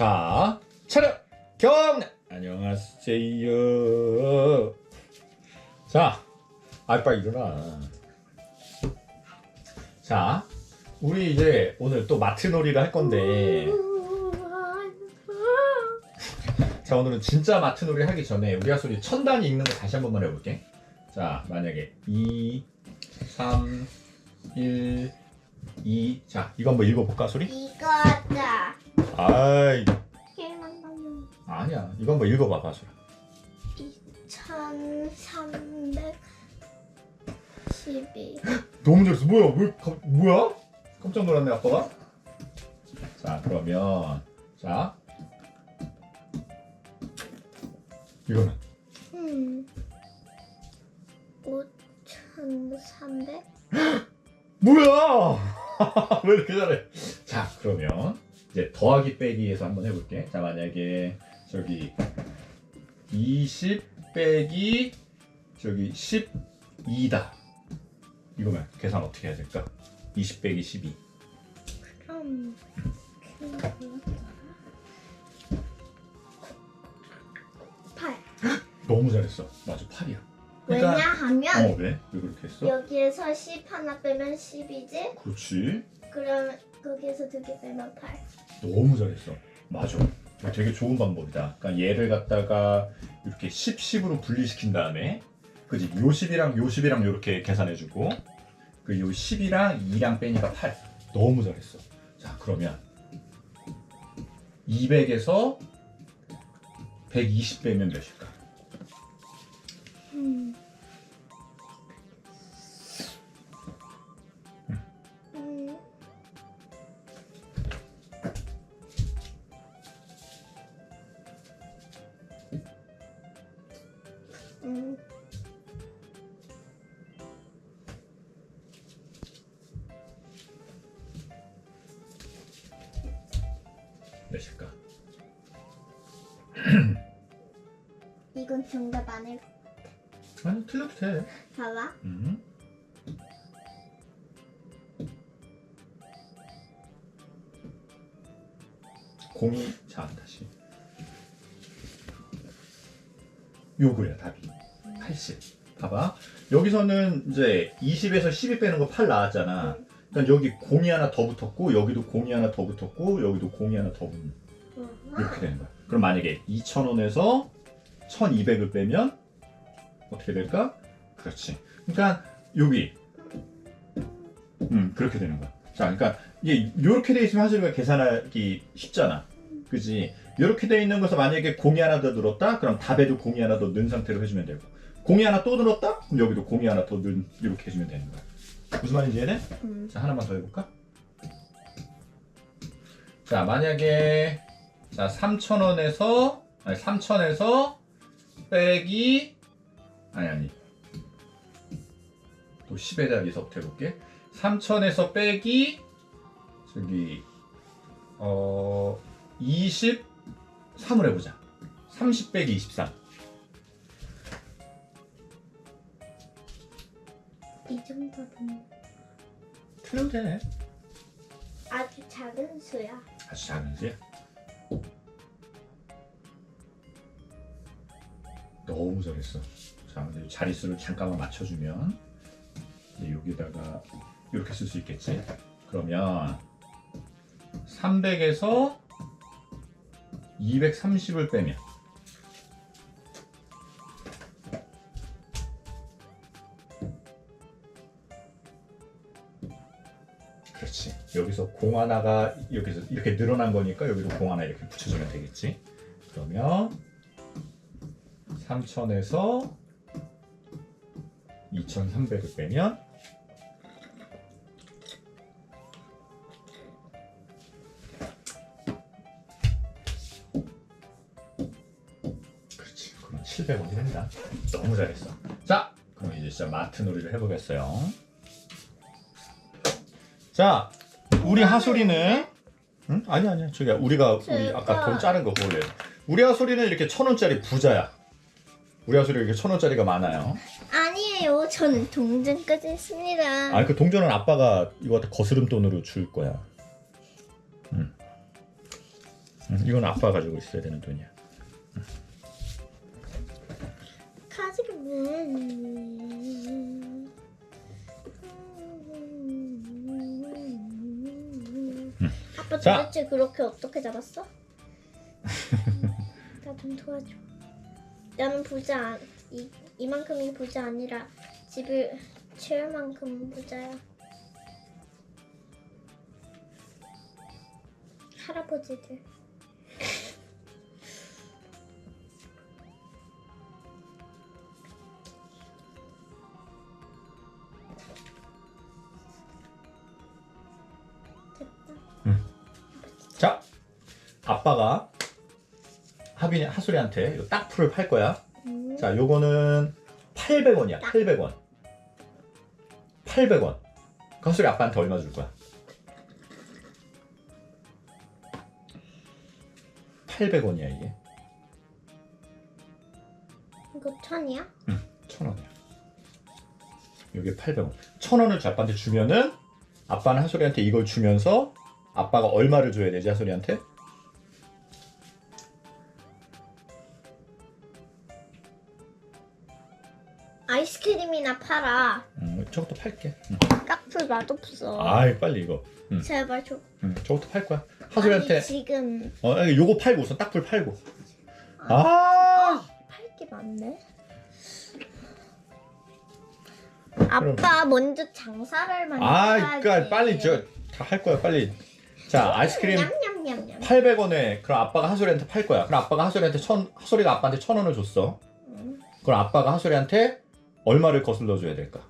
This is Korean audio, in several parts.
자, 차렷! 경례! 안녕하세요. 자, 아빠 일어나. 자, 우리 이제 오늘 또 마트 놀이를 할 건데, 자, 오늘은 진짜 마트 놀이 하기 전에 우리가 소리 천 단위 읽는 거 다시 한 번만 해볼게. 자, 만약에 2, 3, 1, 2. 자, 이거 한번 읽어볼까, 소리? 이거다. 아이, 게임한 거는 아니야. 이거 한번 읽어봐봐, 소리. 2312. 너무 잘했어. 뭐야? 왜, 가, 뭐야? 깜짝 놀랐네, 아빠가. 자, 그러면, 자. 이거는? 음. 5300? 뭐야? 왜 이렇게 잘해? 자, 그러면, 이제 더하기 빼기에서 한번 해볼게. 자, 만약에, 저기, 20 빼기, 저기, 12다. 이거면 계산 어떻게 해야 될까? 20 빼기 12. 그럼. 팔. 너무 잘했어. 맞아, 8이야. 왜냐하면 어, 왜? 왜 그렇게 했어? 여기에서 10 하나 빼면 10이지? 그렇지. 그럼 거기에서 두 개 빼면 8. 너무 잘했어. 맞아. 이거 되게 좋은 방법이다. 그러니까 얘를 갖다가 이렇게 10, 10으로 분리시킨 다음에 그지? 요 10이랑 요 10이랑 이렇게 계산해주고 그요 10이랑 2랑 빼니까 8. 너무 잘했어. 자, 그러면 200에서 120 빼면 몇일까? 음. 음. 돼. 봐봐. 음. 공이 자 다시 요거야 답이 80 봐봐 여기서는 이제 20에서 12 빼는 거 8 나왔잖아 그러니까 여기 공이 하나 더 붙었고 여기도 공이 하나 더 붙었고 여기도 공이 하나 더 붙는 이렇게 되는 거야 그럼 만약에 2,000원에서 1,200을 빼면 어떻게 될까? 그렇지. 그러니까 여기 음 그렇게 되는 거야. 자, 그러니까 이게 이렇게 돼 있으면 사실 계산하기 쉽잖아. 그지? 이렇게 돼 있는 것을 만약에 공이 하나 더 늘었다? 그럼 답에도 공이 하나 더 넣은 상태로 해주면 되고 공이 하나 또 늘었다? 그럼 여기도 공이 하나 더 넣은 이렇게 해주면 되는 거야. 무슨 말인지 이해돼? 음. 자 하나만 더 해볼까? 자 만약에 자 3,000원에서 아니 3,000에서 빼기 아니 아니 또 10에 대해서부터 해볼게. 3,000에서 빼기 저기 어 23을 해보자. 30 빼기 23 이 정도는 틀려도 돼. 아주 작은 수야. 아주 작은 수야. 너무 잘했어. 자 자릿수를 잠깐만 맞춰주면 이제 여기다가 이렇게 쓸 수 있겠지? 그러면 300에서 230을 빼면 그렇지. 여기서 공 하나가 여기서 이렇게 늘어난 거니까 여기도 공 하나 이렇게 붙여주면 되겠지? 그러면 3000에서 2300을 빼면 그럼 700원이 된다 너무 잘했어 자 그럼 이제 진짜 마트 놀이를 해보겠어요 자 우리 하솔이는 응? 아니 아니야 저기 우리가 우리 아까 돈 자른 거해 우리 하솔이는 이렇게 천 원짜리 부자야 우리 하솔이 이렇게 천 원짜리가 많아요 아니에요. 저는 동전까지 했습니다. 아니 그 동전은 아빠가 이거 거스름 돈으로 줄 거야. 음. 음, 이건 아빠가 가지고 있어야 되는 돈이야. 그렇게 어떻게 잡았어? 나 좀 도와줘. 나는 부자 안, 이 이만큼이 부자 아니라 집을 채울 만큼 부자야. 할아버지들. 아빠가 하빈이 하솔이한테 요 딱풀을 팔 거야. 음. 자, 요거는 800원이야. 800원. 800원. 하솔이 아빠한테 얼마 줄 거야? 800원이야 이게. 이거 천이야? 천 원이야. 여기 800원. 천 원을 아빠한테 주면은 아빠는 하솔이한테 이걸 주면서 아빠가 얼마를 줘야 되지 하솔이한테? 아이스크림이나 팔아. 음, 저것도 팔게. 응. 딱풀 맛없어. 아이 빨리 이거. 응. 제발 줘. 응, 저것도 팔 거야. 하솔이한테 아니, 지금 어 요거 팔고 우선 딱불 팔고. 아, 팔게 많네. 아빠 먼저 장사를 아, 만들어야지. 그러니까 빨리 저 다 할 거야 빨리. 자 아이스크림 냠냠냠냠. 800원에 그럼 아빠가 하솔이한테 팔 거야. 그럼 아빠가 하솔이한테 천 하솔이가 아빠한테 천 원을 줬어. 음. 그럼 아빠가 하솔이한테 얼마를 거슬러 줘야 될까?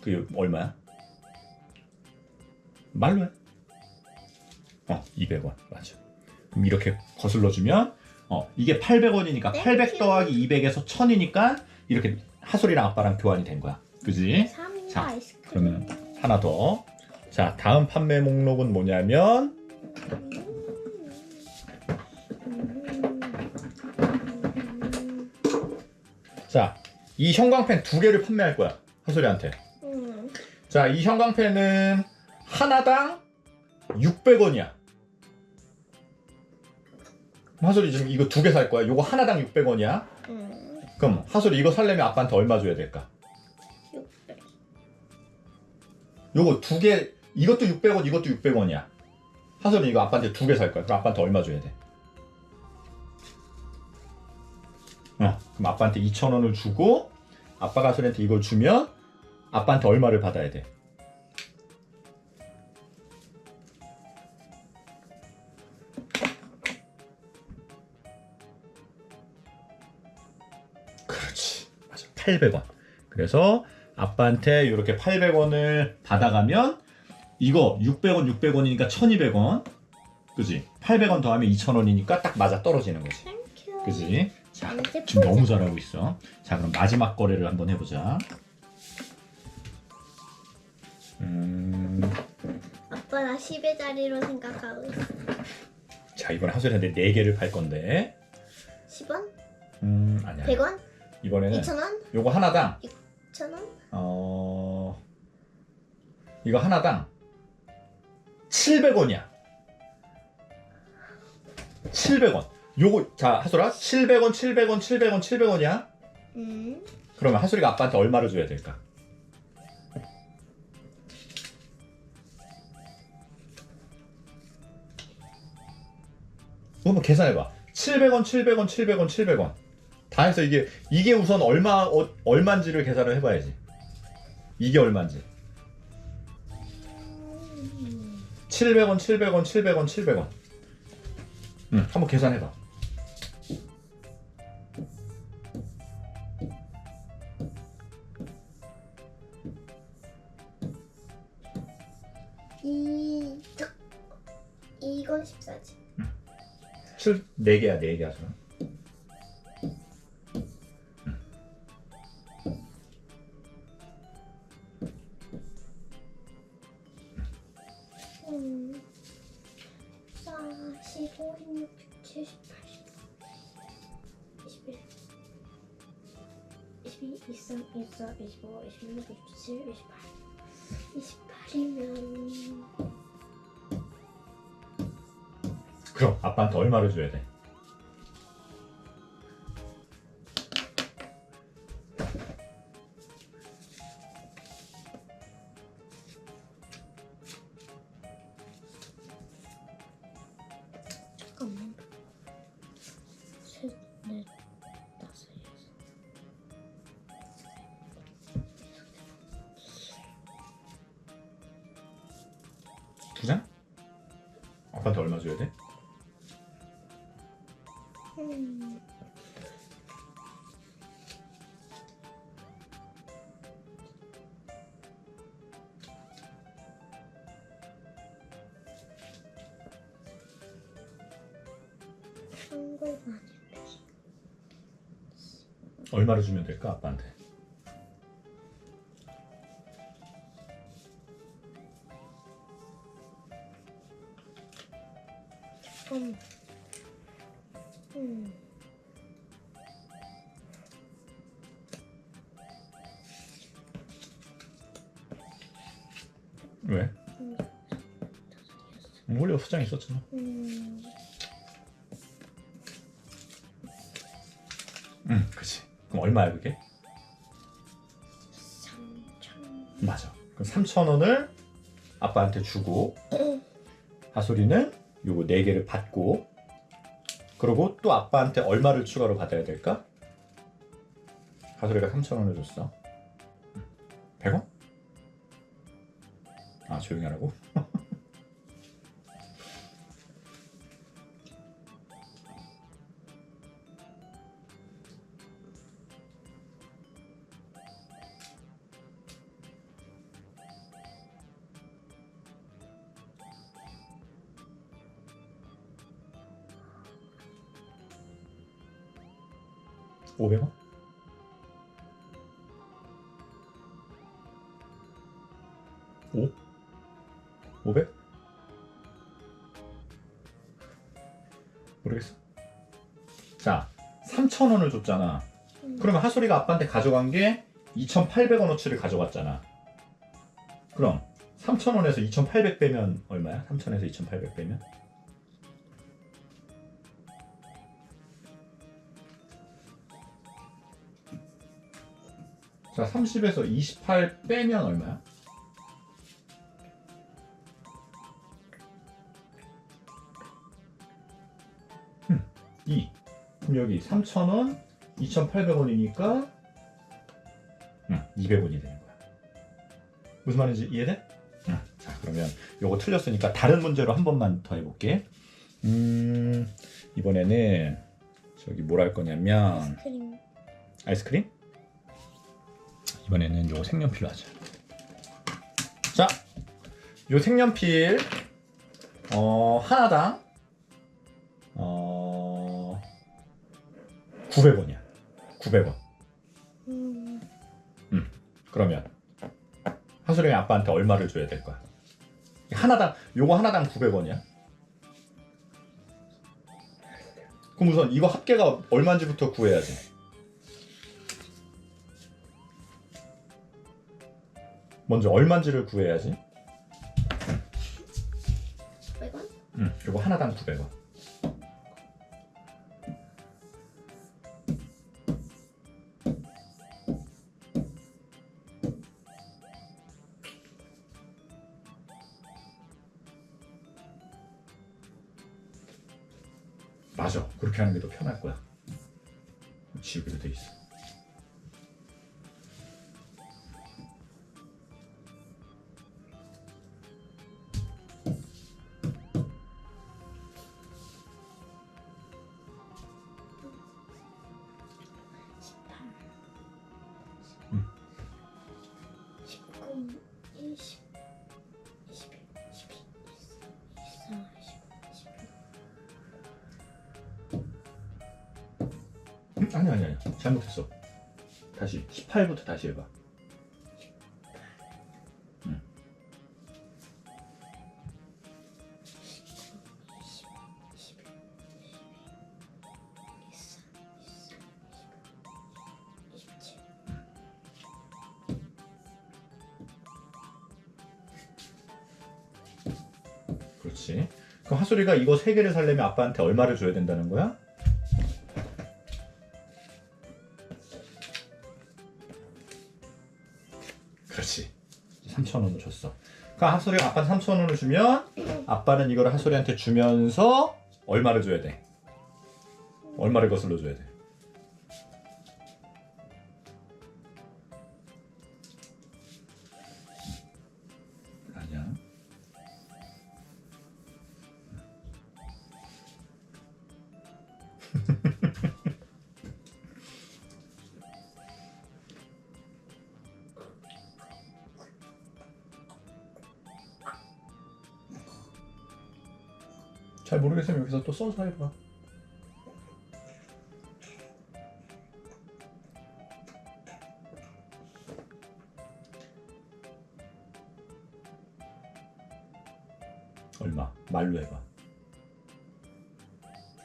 그게 얼마야? 말로 해. 어, 200원. 맞아. 그럼 이렇게 거슬러 주면 어, 이게 800원이니까 네, 800 더하기 200에서 1000이니까 이렇게 하솔이랑 아빠랑 교환이 된 거야. 그지? 삼 자. 그러면 하나 더. 자, 다음 판매 목록은 뭐냐면 자, 이 형광펜 두 개를 판매할 거야. 하솔이한테. 음. 자, 이 형광펜은 하나당 600원이야. 하솔이 지금 이거 두 개 살 거야. 요거 하나당 600원이야. 음. 그럼 하솔이 이거 살려면 아빠한테 얼마 줘야 될까? 600. 요거 두 개, 이것도 600원, 이것도 600원이야. 하솔이 이거 아빠한테 두 개 살 거야. 그럼 아빠한테 얼마 줘야 돼? 그럼 아빠한테 2,000원을 주고 아빠가 하솔이한테 이걸 주면 아빠한테 얼마를 받아야 돼? 그렇지. 맞아. 800원. 그래서 아빠한테 이렇게 800원을 받아가면 이거 600원, 600원이니까 1200원. 그지? 800원 더하면 2000원이니까 딱 맞아 떨어지는 거지. 그지? 자, 이제 지금. 너무 잘하고 있어. 자, 그럼 마지막 거래를 한번 해보자. 음, 아빠 나 10의 자리로 생각하고 있어. 자, 이번에 하솔이한테 4개를 팔 건데. 10원? 음, 아니야. 100원? 이번에는 2,000원? 요거 하나당 1,000원? 어 이거 하나당 700원이야. 700원. 요거 자 하솔아 700원, 700원, 700원, 700원이야. 음. 그러면 하솔이가 아빠한테 얼마를 줘야 될까? 이거 한번 계산해봐. 700원, 700원, 700원, 700원. 다 해서 이게 이게 우선 얼마 어, 얼마인지를 계산을 해봐야지. 이게 얼마인지. 700원, 700원, 700원, 700원. 응, 한번 계산해봐. 이 이건 14지. 7, 4개야, 4개 하죠. 음. 4, 15, 16, 17, 18, 21, 22, 23, 24, 25, 26, 27, 28. 28이면 그럼 아빠한테 얼마를 줘야 돼? 얼마 줘야 돼? 음. 얼마를 주면 될까 아빠한테? 음. 음. 왜? 음. 음, 원래 수장 있었잖아. 음. 응, 그치. 그럼 얼마야 그게? 삼천. 맞아. 그럼 3천 원을 아빠한테 주고 하솔이는 요거 네 개를 받고 그리고 또 아빠한테 얼마를 추가로 받아야 될까? 하솔이가 3천 원을 줬어. 100원? 아 조용히 하라고? 오백 원? 오? 오백? 모르겠어. 자, 3천 원을 줬잖아. 음. 그러면 하솔이가 아빠한테 가져간 게 2,800원어치를 가져갔잖아. 그럼 3,000원에서 2,800 빼면 얼마야? 3,000에서 2,800 빼면? 자, 30에서 28 빼면 얼마야? 음, 2. 그럼 여기 3,000원, 2,800원이니까 응, 200원이 되는 거야. 무슨 말인지 이해돼? 응. 자, 그러면 요거 틀렸으니까 다른 문제로 한 번만 더 해볼게. 음, 이번에는 저기 뭘 할 거냐면 아이스크림. 아이스크림? 이번에는 요거 색연필로 하자. 자, 요 색연필 어, 하나당 어 900원이야. 900원. 음. 그러면 하수령이 아빠한테 얼마를 줘야 될 거야? 하나당 요거 하나당 900원이야. 그럼 우선 이거 합계가 얼마인지부터 구해야지. 먼저 얼마인지를 구해야지. 100원? 응, 요거 하나당 900원. 아니 아니 아니. 잘못했어. 다시 18부터 다시 해봐. 응. 20, 21, 22, 23, 24, 27. 그렇지. 그럼 그럼 하솔이가 이거 세 개를 살려면 아빠한테 얼마를 줘야 된다는 거야? 3천 원을 줬어. 그럼 하솔이가 아빠한테 3천 원을 주면 아빠는 이거를 하솔이한테 주면서 얼마를 줘야 돼? 얼마를 거슬러 줘야 돼? 또 써서 해봐. 얼마? 말로 해봐.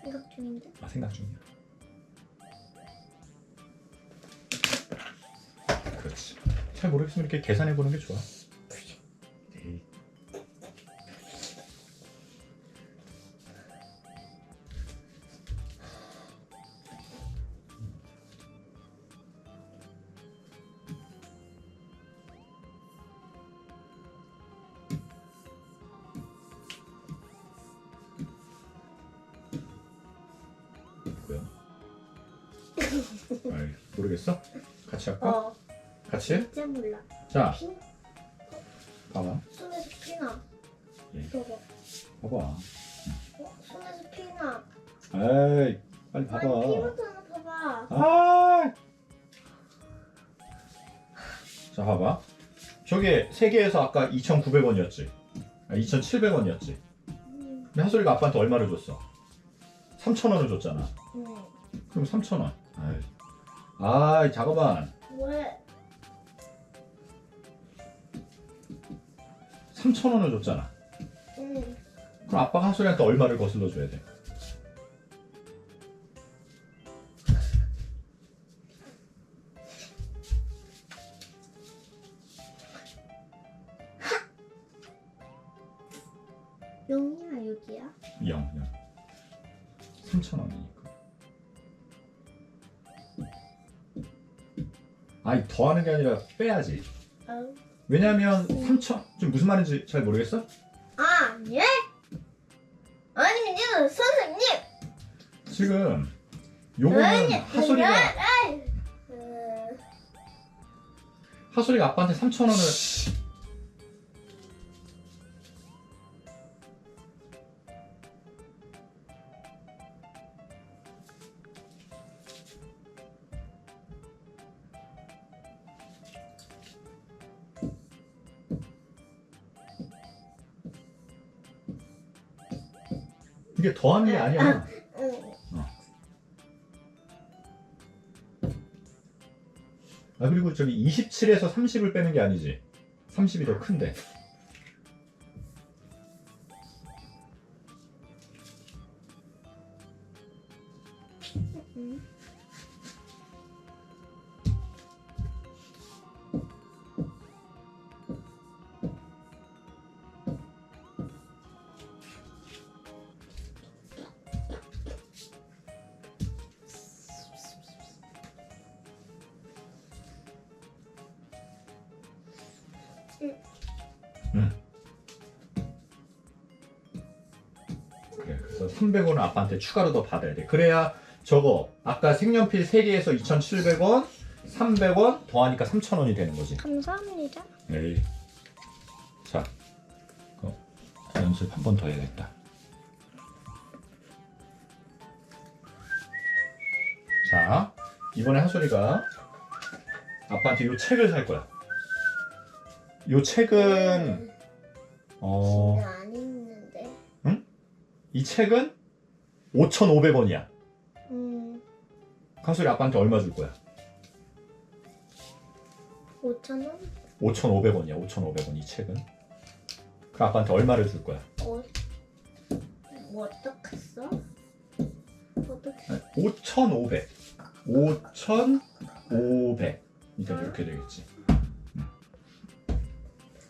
생각 중인데. 아 생각 중이야. 그렇지. 잘 모르겠으면 이렇게 계산해 보는 게 좋아. 몰라. 자, 피? 봐봐. 손에서 피나. 예. 봐봐. 봐봐. 어? 손에서 피나. 에이, 빨리 아니 봐봐. 피부잖아. 봐봐. 아! 자, 봐봐. 저게 세 개에서 아까 2,900원이었지. 아, 2,700원이었지. 음. 근데 하솔이가 아빠한테 얼마를 줬어? 3,000원을 줬잖아. 음. 그럼 3,000원. 아이, 아이 잠깐만. 왜? 3,000원을 줬잖아. 음. 그럼 아빠가 하솔이한테 얼마를 거슬러 줘야 돼? 영이야 여기야? 0, 0. 3,000원이니까. 아니, 더하는 게 아니라 빼야지. 어. 왜냐면 3천 지금 무슨 말인지 잘 모르겠어? 아 예? 아니요 선생님. 지금 요거는 하솔이가. 하솔이가 아빠한테 3천 원을 이게 더하는 게 아니야. 음. 아 그리고 저기 27에서 30을 빼는 게 아니지. 30이 더 큰데. 300원은 아빠한테 추가로 더 받아야 돼. 그래야 저거 아까 색연필 3개에서 2,700원, 300원 더하니까 3,000원이 되는 거지. 감사합니다. 에이. 자, 그 연습 한 번 더 해야겠다. 자, 이번에 한솔이가 아빠한테 이 책을 살 거야. 이 책은 어, 책은 5,500원이야. 음. 한솔이 아빠한테 얼마 줄 거야? 5천 원? 5,500원이야. 5,500원 이 책은. 그 아빠한테 얼마를 줄 거야? 어. 뭐 어떻게 써? 어떻게? 5,500. 5,500. 그러니까 이렇게 되겠지. 음.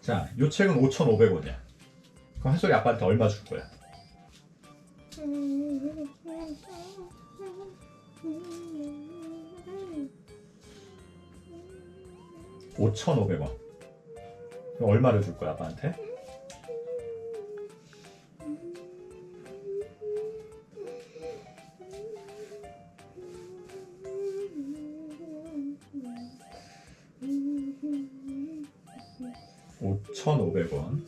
자, 이 책은 5,500원이야. 그럼 한솔이 아빠한테 얼마 줄 거야? 오천오백 원 얼마를 줄 거야 아빠한테? 오천오백 원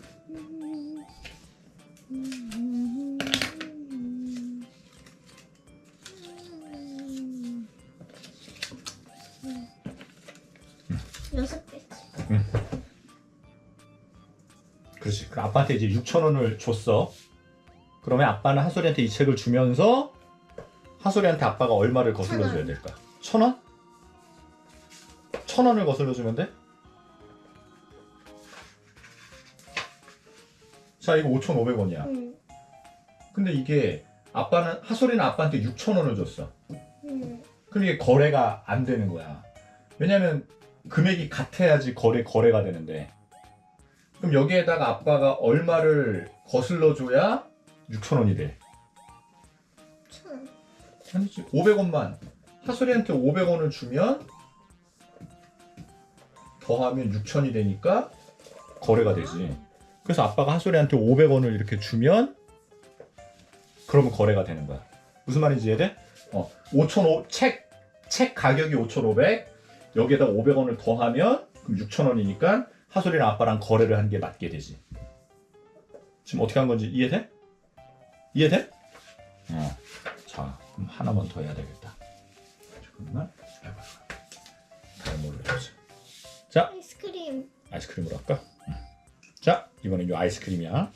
아빠한테 이제 6천 원을 줬어. 그러면 아빠는 하솔이한테 이 책을 주면서 하솔이한테 아빠가 얼마를 거슬러 줘야. 될까? 천 원? 천 원을 거슬러 주면 돼? 자, 이거 5,500원이야. 응. 근데 이게 아빠는 하솔이는 아빠한테 6천 원을 줬어. 응. 그럼 이게 거래가 안 되는 거야. 왜냐면 금액이 같아야지 거래 거래가 되는데. 그럼 여기에다가 아빠가 얼마를 거슬러 줘야 6천 원이 돼. 천 원. 아니지. 500원만 하솔이한테 500원을 주면 더하면 6천이 되니까 거래가 되지. 그래서 아빠가 하솔이한테 500원을 이렇게 주면 그러면 거래가 되는 거야. 무슨 말인지 이해돼? 어, 5,500 책, 책 가격이 5,500 여기에다 500원을 더하면 그럼 6,000원이니까 하솔이랑 아빠랑 거래를 한 게 맞게 되지. 지금 어떻게 한 건지 이해돼? 이해돼? 어. 자, 그럼 하나만 더 해야 되겠다. 잠깐만. 해봐. 해보자. 자, 아이스크림. 아이스크림으로 할까? 응. 자, 이번엔 이 아이스크림이야.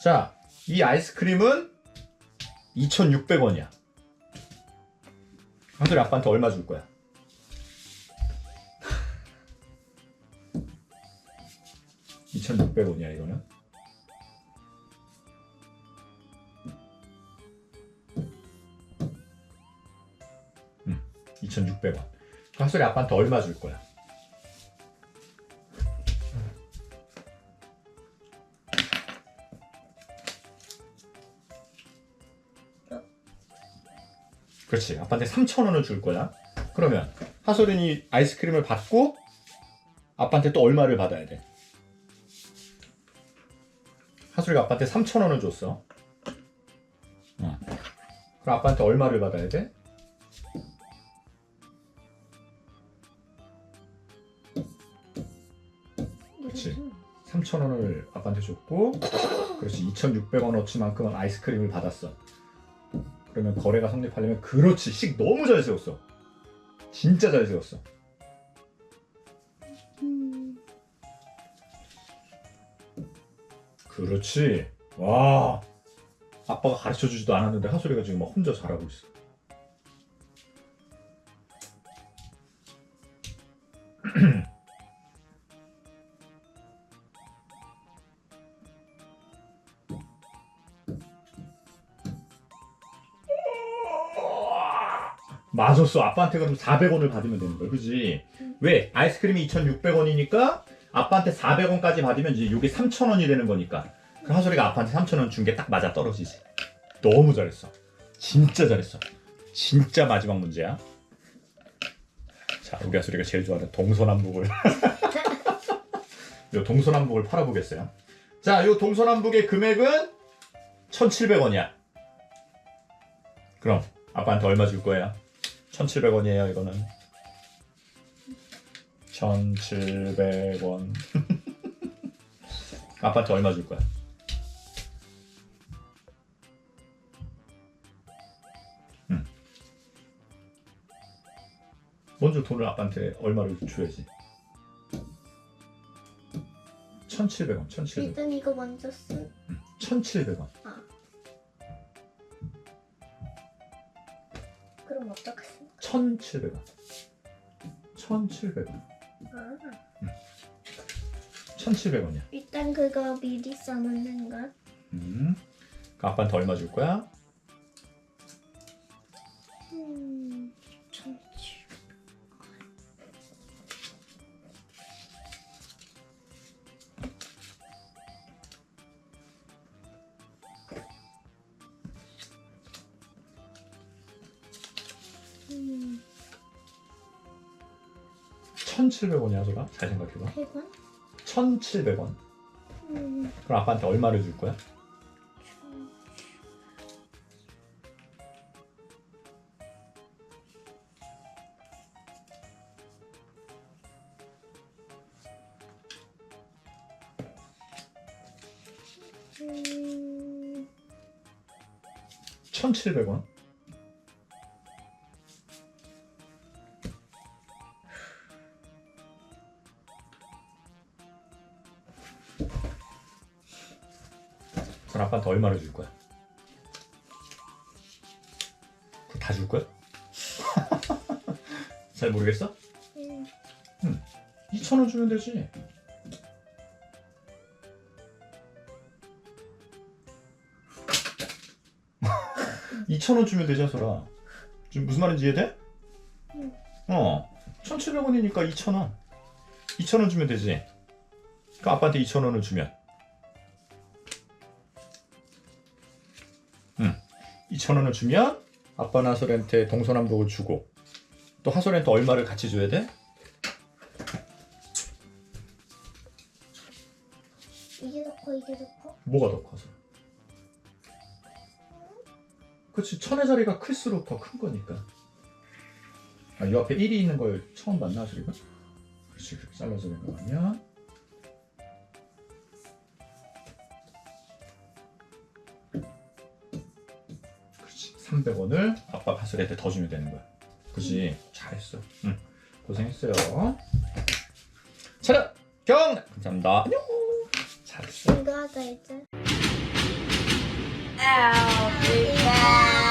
자, 이 아이스크림은 2,600원이야. 한솔이 아빠한테 얼마 줄 거야? (2,600원이야) 이거는 2,600원. 한솔이 아빠한테 얼마 줄 거야? 그렇지. 아빠한테 3,000원을 줄 거야. 그러면 하솔인이 아이스크림을 받고 아빠한테 또 얼마를 받아야 돼? 하솔이가 아빠한테 3,000원을 줬어. 어. 그럼 아빠한테 얼마를 받아야 돼? 그치. 3,000원을 아빠한테 줬고 그렇지 2,600원어치만큼은 아이스크림을 받았어. 그러면 거래가 성립하려면 그렇지 씩 너무 잘 세웠어. 진짜 잘 세웠어. 그렇지. 와. 아빠가 가르쳐 주지도 않았는데 하솔이가 지금 막 혼자 잘하고 있어. 맞았어. 아빠한테 그럼 400원을 받으면 되는 거야. 그지? 왜? 아이스크림이 2,600원이니까 아빠한테 400원까지 받으면 이제 이게 3,000원이 되는 거니까. 그럼 하솔이가 아빠한테 3,000원 준 게 딱 맞아 떨어지지. 너무 잘했어. 진짜 잘했어. 진짜 마지막 문제야. 자, 우리 하솔이가 제일 좋아하는 동서남북을. 요 동서남북을 팔아보겠어요. 자, 요 동서남북의 금액은 1,700원이야. 그럼 아빠한테 얼마 줄 거야? 1,700원이에요, 이거는. 1,700원. 아빠한테 얼마 줄 거야? 응. 먼저 돈을 아빠한테 얼마를 줘야지. 1,700원, 1,700원. 일단 이거 먼저 쓰. 1,700원. 그럼 어떡하지? 1,700원. 1,700원. 아, 1,700원이야. 일단 그거 미리 써놓는 거. 음. 그 아빠한테 얼마 줄 거야? 1,700원이야, 하솔아. 잘 생각해봐. 100원? 1,700원. 음, 그럼 아빠한테 얼마를 줄 거야? 음, 1,700원. 아빠한테 얼마를 줄 거야? 다줄 거야? 잘 모르겠어? 음, 2,000원 주면 되지. 이천원 주면 되지, 소라. 지금 무슨 말인지 이해돼? 응. 어. 1,700원이니까 2,000원. 2,000원 주면 되지. 그 아빠한테 2,000원을 주면. 2,000원을 주면 아빠는 하솔한테 동서남북을 주고 또 하솔한테 얼마를 같이 줘야 돼? 이게 더 커, 이게 더 커? 뭐가 더 커서? 그렇지 천의 자리가 클수록 더 큰 거니까 아, 이 앞에 1이 있는 걸 처음 봤나 소리가? 그렇지 잘라서 생각하면 300원을 아빠 가슬한테 더 주면 되는 거야. 그렇지 잘했어. 응. 고생했어요. 차렷! 경! 감사합니다. 안녕! 잘했어. 이거 하자 이제. Ow.